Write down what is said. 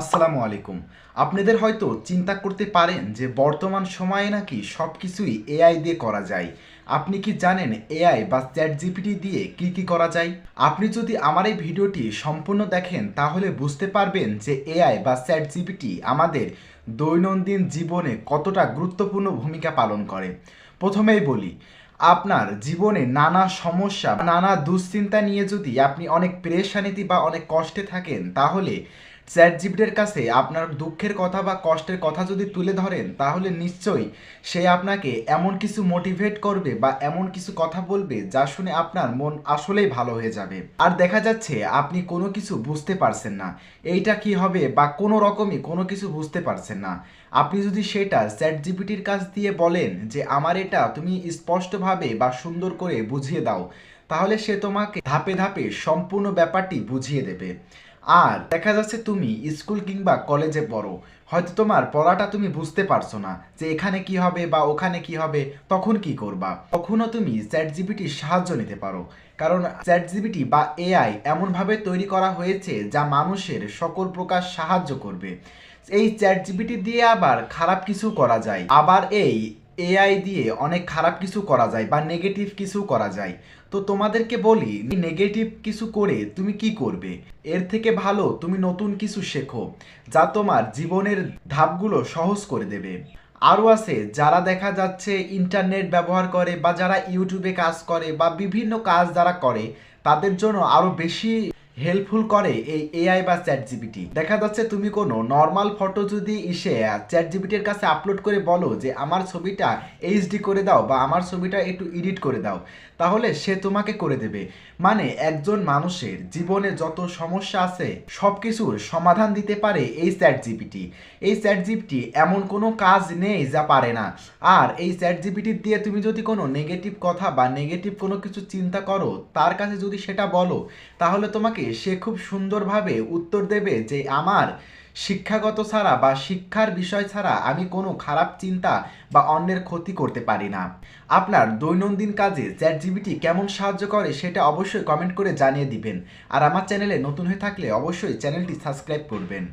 আসসালামু আলাইকুম। আপনাদের হয়তো চিন্তা করতে পারেন যে বর্তমান সময়ে নাকি সব কিছুই এআই দিয়ে করা যায়। আপনি কি জানেন এআই বা চ্যাট জিপিটি দিয়ে কি কি করা যায়? আপনি যদি আমার এই ভিডিওটি সম্পূর্ণ দেখেন, তাহলে বুঝতে পারবেন যে এআই বা চ্যাট জিপিটি আমাদের দৈনন্দিন জীবনে কতটা গুরুত্বপূর্ণ ভূমিকা পালন করে। প্রথমেই বলি, আপনার জীবনে নানা সমস্যা নানা দুশ্চিন্তা নিয়ে যদি আপনি অনেক পেরেশানিতে বা অনেক কষ্টে থাকেন, তাহলে চ্যাট জিপিটির কাছে আপনার দুঃখের কথা বা কষ্টের কথা যদি তুলে ধরেন, তাহলে নিশ্চয়ই সে আপনাকে এমন কিছু মোটিভেট করবে বা এমন কিছু কথা বলবে যা শুনে আপনার মন আসলেই ভালো হয়ে যাবে। আর দেখা যাচ্ছে আপনি কোনো কিছু বুঝতে পারছেন না। এইটা কি হবে বা কোনো রকমই কোনো কিছু বুঝতে পারছেন না। আপনি যদি সেটা চ্যাট জিপিটির কাছ দিয়ে বলেন যে, আমার এটা তুমি স্পষ্টভাবে বা সুন্দর করে বুঝিয়ে দাও, তাহলে সে তোমাকে ধাপে ধাপে সম্পূর্ণ ব্যাপারটি বুঝিয়ে দেবে। আর দেখা যাচ্ছে তুমি স্কুল কিংবা কলেজে পড়ো। হয়তো তোমার পড়াটা তুমি বুঝতে পারছ না যে এখানে কি হবে বা ওখানে কি হবে, তখন কি করবা? তখনও তুমি চ্যাট জিবিটির সাহায্য নিতে পারো। কারণ চ্যাট জিবিটি বা এআই এমনভাবে তৈরি করা হয়েছে যা মানুষের সকল প্রকার সাহায্য করবে। এই চ্যাট জিবিটি দিয়ে আবার খারাপ কিছু করা যায়। আবার এই এআই দিয়ে অনেক খারাপ কিছু করা যায় বা নেগেটিভ কিছু করা যায়। তো তোমাদেরকে বলি নেগেটিভ কিছু করে তুমি কি করবে? এর থেকে ভালো তুমি নতুন কিছু শেখো, যা তোমার জীবনের ধাপগুলো সহজ করে দেবে। আরও আছে, যারা দেখা যাচ্ছে ইন্টারনেট ব্যবহার করে বা যারা ইউটিউবে কাজ করে বা বিভিন্ন কাজ যারা করে, তাদের জন্য আরও বেশি হেল্পফুল করে এই এআই বা চ্যাট জিপিটি দেখা যাচ্ছে তুমি কোনো নর্মাল ফটো যদি এসে চ্যাট জিপিটির কাছে আপলোড করে বলো যে, আমার ছবিটা এইচডি করে দাও বা আমার ছবিটা একটু এডিট করে দাও। তাহলে সে তোমাকে করে দেবে। মানে একজন মানুষের জীবনে যত সমস্যা আছে সব কিছুর সমাধান দিতে পারে এই চ্যাট জিপিটি এই চ্যাট জিপিটি এমন কোনো কাজ নেই যা পারে না। আর এই চ্যাট জিপিটি দিয়ে তুমি যদি কোনো নেগেটিভ কথা বা নেগেটিভ কোনো কিছু চিন্তা করো, তার কাছে যদি সেটা বলো, তাহলে তোমাকে সে খুব সুন্দরভাবে উত্তর দেবে যে আমার শিক্ষাগত ছাড়া বা শিক্ষার বিষয় ছাড়া আমি কোনো খারাপ চিন্তা বা অন্যের ক্ষতি করতে পারি না। আপনার দৈনন্দিন কাজে চ্যাট জিবিটি কেমন সাহায্য করে সেটা অবশ্যই কমেন্ট করে জানিয়ে দিবেন। আর আমার চ্যানেলে নতুন হয়ে থাকলে অবশ্যই চ্যানেলটি সাবস্ক্রাইব করবেন।